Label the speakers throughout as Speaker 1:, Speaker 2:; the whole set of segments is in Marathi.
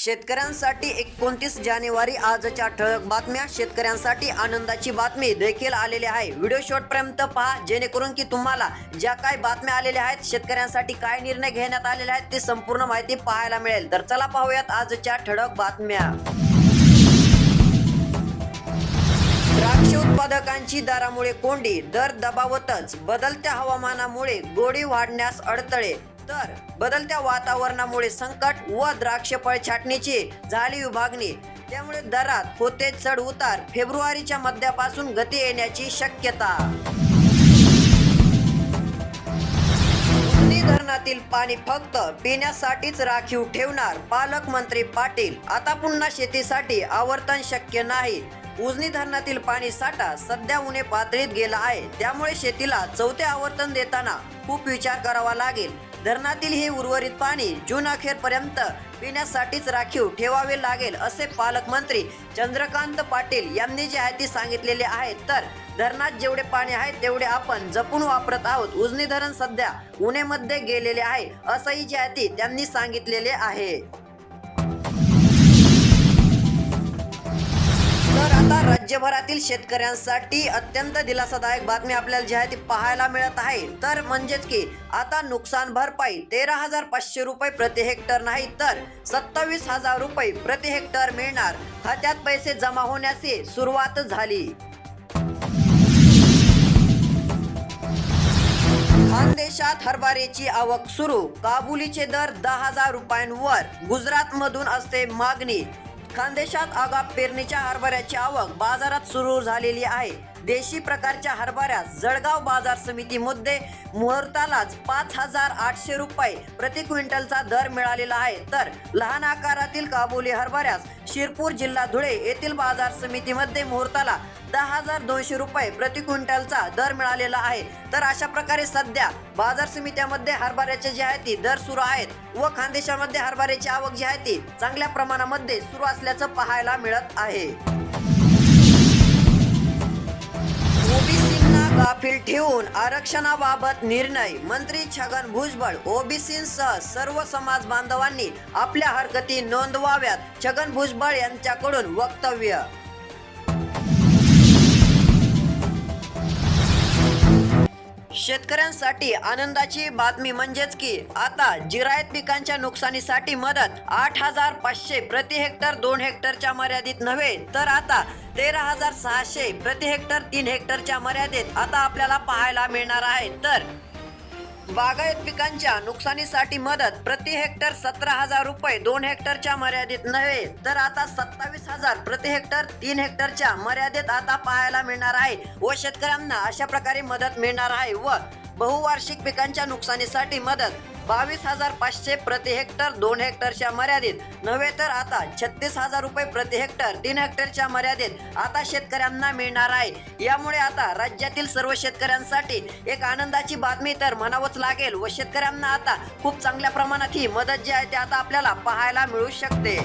Speaker 1: शेतकऱ्यांसाठी एकोणतीस जानेवारी आजच्या ठळक बातम्या. शेतकऱ्यांसाठी आनंदाची बातमी देखील आलेली आहे. व्हिडिओ शेवटपर्यंत पहा जेणेकरून की तुम्हाला ज्या काय बातम्या आलेल्या आहेत शेतकऱ्यांसाठी काय निर्णय घेण्यात आलेले आहेत ते संपूर्ण माहिती पाहायला मिळेल. तर चला पाहूयात आजच्या ठळक बातम्या. द्राक्ष उत्पादकांची दरामुळे कोंडी दर दबावतच बदलत्या हवामानामुळे गोडी वाढण्यास अडथळे. तर बदलत्या वातावरणामुळे संकट व द्राक्ष फळ छाटणीची झाली विभागणी. त्यामुळे दरात होते चढ उतार. फेब्रुवारीच्या मध्यापासून गती येण्याची शक्यता. उजनी धरणातील पाणी फक्त पिण्यासाठीच राखीव ठेवणार पालकमंत्री पाटील. आता पुन्हा शेतीसाठी आवर्तन शक्य नाही. उजनी धरणातील पाणी साठा सध्या उणे पातळीत गेला आहे. त्यामुळे शेतीला चौथे आवर्तन देताना खूप विचार करावा लागेल. धरणातील हे उर्वरित पाणी जून अखेरपर्यंत पिण्यासाठीच राखीव ठेवावे लागेल असे पालकमंत्री चंद्रकांत पाटील यांनी जे आहे ते सांगितलेले आहे. तर धरणात जेवढे पाणी आहे तेवढे आपण जपून वापरत आहोत. उजनी धरण सध्या उन्हेमध्ये गेलेले आहे असंही जे आहे ते त्यांनी सांगितलेले आहे. राज्यभरातील शेतकऱ्यांसाठी अत्यंत दिलासादायक बातमी आपल्याला जी आहे ती पाहायला मिळत आहे. तर म्हणजेच की आता नुकसान भरपाई तेरा हजार पाचशे रुपये प्रति हेक्टर नाही तर सत्तावीस हजार रुपये प्रति हेक्टर मिळणार. खात्यात पैसे जमा होण्याची सुरुवात झाली. खानदेशात हरभऱ्याची आवक सुरू. काबुलीचे दर दहा हजार रुपयांवर. गुजरात मधून असते मागणी. खानदेशात आगाप पेरणीच्या हरभऱ्याची आवक बाजारात सुरू झालेली आहे. देशी प्रकारच्या हरभऱ्यास जळगाव बाजार समितीमध्ये मुहूर्तालाच पाच हजार आठशे रुपये प्रति क्विंटलचा दर मिळालेला आहे. तर लहान आकारातील काबुली हरभऱ्यास शिरपूर जिल्हा धुळे येथील बाजार समितीमध्ये मुहूर्ताला दहा हजार दोनशे रुपये प्रति क्विंटलचा दर मिळालेला आहे. तर अशा प्रकारे सध्या बाजार समित्यामध्ये हरभऱ्याचे जे आहे ती दर सुरू आहेत व खानदेशामध्ये हरभऱ्याची आवक जी आहे ती चांगल्या प्रमाणामध्ये सुरू असल्याचं पाहायला मिळत आहे. गाफील ठेवून आरक्षणाबाबत निर्णय. मंत्री छगन भुजबळ ओबीसीसह सर्व समाज बांधवांनी आपल्या हरकती नोंदवाव्यात छगन भुजबळ यांच्याकडून वक्तव्य शेतकऱ्यांसाठी आनंदाची बातमी म्हणजेच की आता जिरायत पिकांच्या नुकसानीसाठी मदत. आठ हजार पाचशे प्रति हेक्टर दोन हेक्टरच्या मर्यादित नव्हे तर आता तेरा हजार सहाशे प्रति हेक्टर तीन हेक्टरच्या मर्यादेत आता आपल्याला पाहायला मिळणार आहे. तर बागायत पिकांच्या नुकसानीसाठी मदत. प्रति हेक्टर सतरा हजार रुपये दोन हेक्टरच्या मर्यादेत नव्हे तर आता सत्तावीस हजार प्रति हेक्टर तीन हेक्टरच्या मर्यादेत आता पाहायला मिळणार आहे व शेतकऱ्यांना अशा प्रकारे मदत मिळणार आहे व बहुवार्षिक पिकांच्या नुकसानीसाठी मदत. बावीस हजार पाचशे प्रति हेक्टर दोन हेक्टरच्या मर्यादेत. नव्हे तर आता छत्तीस हजार रुपये प्रति हेक्टर तीन हेक्टरच्या मर्यादेत आता शेतकऱ्यांना मिळणार आहे. यामुळे आता राज्यातील सर्व शेतकऱ्यांसाठी एक आनंदाची बातमी तर म्हणावंच लागेल व शेतकऱ्यांना आता खूप चांगल्या प्रमाणात ही मदत जी आहे ती आता आपल्याला पाहायला मिळू शकते.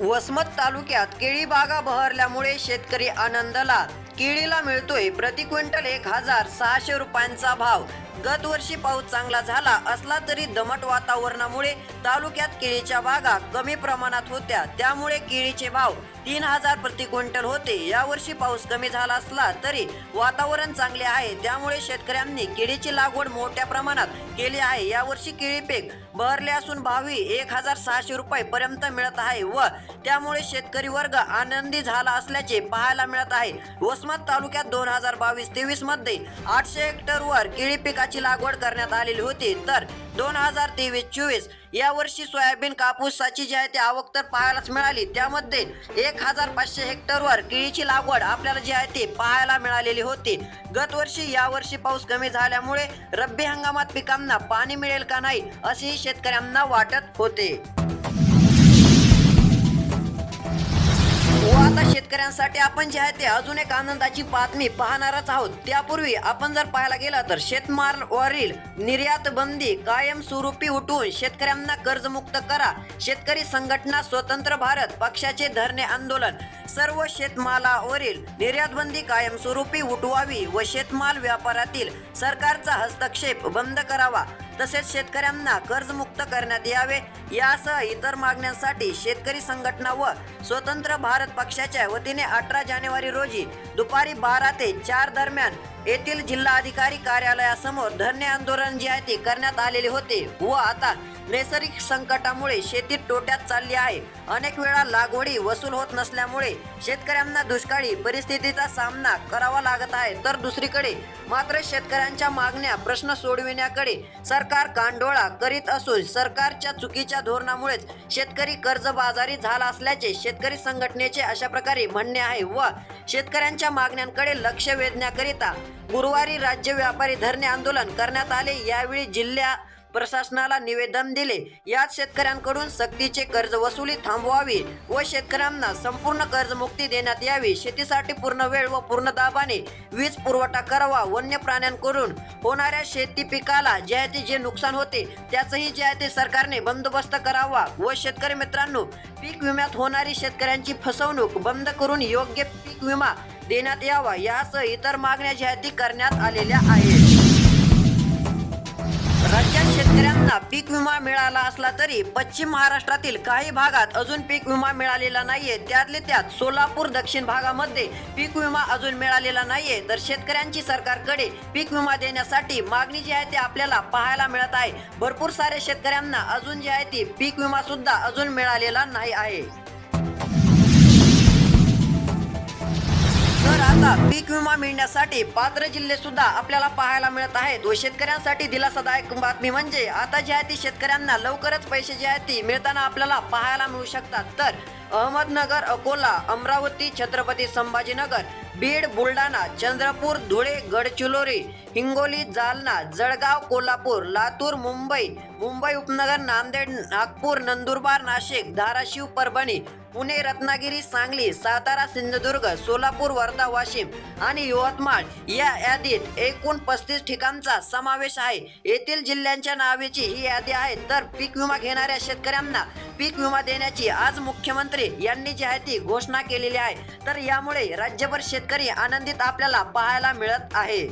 Speaker 1: वसमत तालुक्यात केळी बागा बहरल्यामुळे शेतकरी आनंदला केळीला मिळतोय. प्रति क्विंटल एक हजार सहाशे रुपयांचा भाव. गत वर्षी पाऊस चांगला झाला असला तरी दमट वातावरणामुळे तालुक्यात केळीच्या बागा कमी प्रमाणात होत्या. त्यामुळे केळीचे भाव तीन हजार प्रति क्विंटल होते. यावर्षी पाऊस कमी झाला असला तरी वातावरण चांगले आहे. त्यामुळे शेतकऱ्यांनी केळीची लागवड मोठ्या प्रमाणात केली आहे. यावर्षी केळी पीक बहरले असून भावी एक हजार सहाशे रुपये पर्यंत मिळत आहे व त्यामुळे शेतकरी वर्ग आनंदी झाला असल्याचे पाहायला मिळत आहे. वसमत तालुक्यात दोन हजार बावीस तेवीसमध्ये आठशे हेक्टरवर केळी पिकाची लागवड करण्यात आलेली होती. तर दोन हजार तेवीस चोवीस या वर्षी सोयाबीन कापूसाची जी आहे ती आवक तर पाहायलाच मिळाली. त्यामध्ये एक हजार पाचशे हेक्टरवर केळीची लागवड आपल्याला जी आहे ती पाहायला मिळालेली होती. गत वर्षी या वर्षी पाऊस कमी झाल्यामुळे रब्बी हंगामात पिकांना पाणी मिळेल का नाही असेही शेतकऱ्यांना वाटत होते. आता शेतकऱ्यांसाठी आपण जे आहे ते अजून एक आनंदाची बातमी पाहणारच आहोत. त्यापूर्वी आपण जर पाहायला गेलं तर शेतमालावरील निर्यात बंदी कायमस्वरूपी उठवून शेतकऱ्यांना कर्जमुक्त करा. शेतकरी संघटना स्वतंत्र भारत पक्षाचे धरणे आंदोलन. सर्व शेतमालावरील निर्यातबंदी कायमस्वरूपी उठवावी व शेतमाल व्यापारातील सरकारचा हस्तक्षेप बंद करावा तसेच शेतकऱ्यांना कर्जमुक्त करण्यात यावे यासह इतर मागण्यांसाठी शेतकरी संघटना व स्वतंत्र भारत पक्षाच्या वतीने अठरा जानेवारी रोजी दुपारी बारा ते चार दरम्यान येथील जिल्हाधिकारी कार्यालयासमोर धरणे आंदोलन जे आहे ते करण्यात आलेले होते व आता नैसर्गिक संकटामुळे शेती तोट्यात चालली आहे. अनेक वेळा लागवडी वसूल होत नसल्यामुळे शेतकऱ्यांना दुष्काळी परिस्थितीचा सामना करावा लागत आहे. तर दुसरीकडे मात्र शेतकऱ्यांच्या मागण्या प्रश्न सोडविण्याकडे सरकार कांडोळा करीत असून सरकारच्या चुकीच्या धोरणामुळेच शेतकरी कर्जबाजारी झाला असल्याचे शेतकरी संघटनेचे अशा प्रकारे म्हणणे आहे व शेतकऱ्यांच्या मागण्यांकडे लक्ष वेधण्याकरिता गुरुवारी राज्य व्यापारी धरणे आंदोलन करण्यात आले. यावेळी जिल्ह्या प्रशासनाला निवेदन दिले. यात शेतकऱ्यांकडून सक्तीचे कर्ज वसुली थांबवावी व शेतकऱ्यांना संपूर्ण कर्जमुक्ती देण्यात यावी. शेतीसाठी पूर्ण वेळ व पूर्ण दाबाने वीज पुरवठा करावा. वन्य प्राण्यांकडून होणाऱ्या शेती पिकाला जे आहे जे नुकसान होते त्याचंही जे आहे ते सरकारने बंदोबस्त करावा व शेतकरी मित्रांनो पीक विम्यात होणारी शेतकऱ्यांची फसवणूक बंद करून योग्य पीक विमा देण्यात यावा. यासह इतर मागण्या जाहिती करण्यात आलेल्या आहेत. शेतकऱ्यांना पीक विमा मिळाला असला तरी पश्चिम महाराष्ट्रातील काही भागात अजून पीक विमा मिळालेला नाहीये. त्यातले त्यात सोलापूर दक्षिण भागामध्ये पीक विमा अजून मिळालेला नाहीये. तर शेतकऱ्यांची सरकारकडे पीक विमा देण्यासाठी मागणी जी आहे ती आपल्याला पाहायला मिळत आहे. भरपूर सारे शेतकऱ्यांना अजून जी आहे ती पीक विमा सुद्धा अजून मिळालेला नाही आहे. तर आता पीक विमा मिळण्यासाठी पात्र जिल्हे सुद्धा आपल्याला पाहायला मिळत आहेत. व शेतकऱ्यांसाठी दिलासादायक बातमी म्हणजे आता जे आहे ती शेतकऱ्यांना लवकरच पैसे जे आहेत ती मिळताना आपल्याला पाहायला मिळू शकतात. तर अहमदनगर अकोला अमरावती छत्रपती संभाजीनगर बीड बुलढाणा चंद्रपूर धुळे गडचिरोली हिंगोली जालना जळगाव कोल्हापूर लातूर मुंबई मुंबई उपनगर नांदेड नागपूर नंदुरबार नाशिक धाराशिव परभणी पुणे रत्नागिरी सांगली सातारा सिंधुदुर्ग सोलापूर वर्धा वाशिम आणि यवतमाळ या यादीत एकूण पस्तीस ठिकाणचा समावेश आहे. येथील जिल्ह्यांच्या नावेची ही यादी आहे. तर पीक विमा घेणाऱ्या शेतकऱ्यांना पीक विमा देण्याची आज मुख्यमंत्री यांनी जी आहे ती घोषणा केलेली आहे. तर यामुळे राज्यभर शेतकरी आनंदित आपल्याला पाहायला मिळत आहे.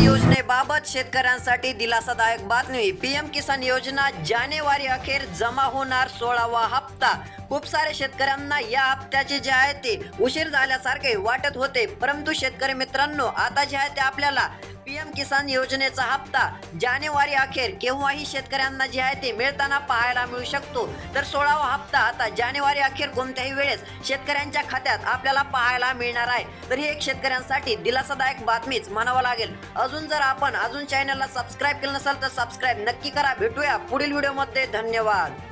Speaker 1: किसान योजनेबाबत शेतकऱ्यांसाठी दिलासादायक बातमी. पीएम किसान योजना जानेवारी अखेर जमा होणार सोळावा हप्ता. खूप सारे शेतकऱ्यांना या हप्त्याचे जे आहे ते उशीर झाल्यासारखे वाटत होते. परंतु शेतकरी मित्रांनो आता जे आहे ते आपल्याला पीएम किसान योजनेचा हप्ता जानेवारी अखेर केव्हाही शेतकऱ्यांना जे आहे ते मिळताना पाहायला मिळू शकतो. तर सोळावा हप्ता आता जानेवारी अखेर कोणत्याही वेळेस शेतकऱ्यांच्या खात्यात आपल्याला पाहायला मिळणार आहे. तर ही एक शेतकऱ्यांसाठी दिलासादायक बातमीच म्हणावं लागेल. अजून जर आपण अजून चॅनलला सबस्क्राईब केलं नसेल तर सबस्क्राईब नक्की करा. भेटूया पुढील व्हिडिओमध्ये धन्यवाद.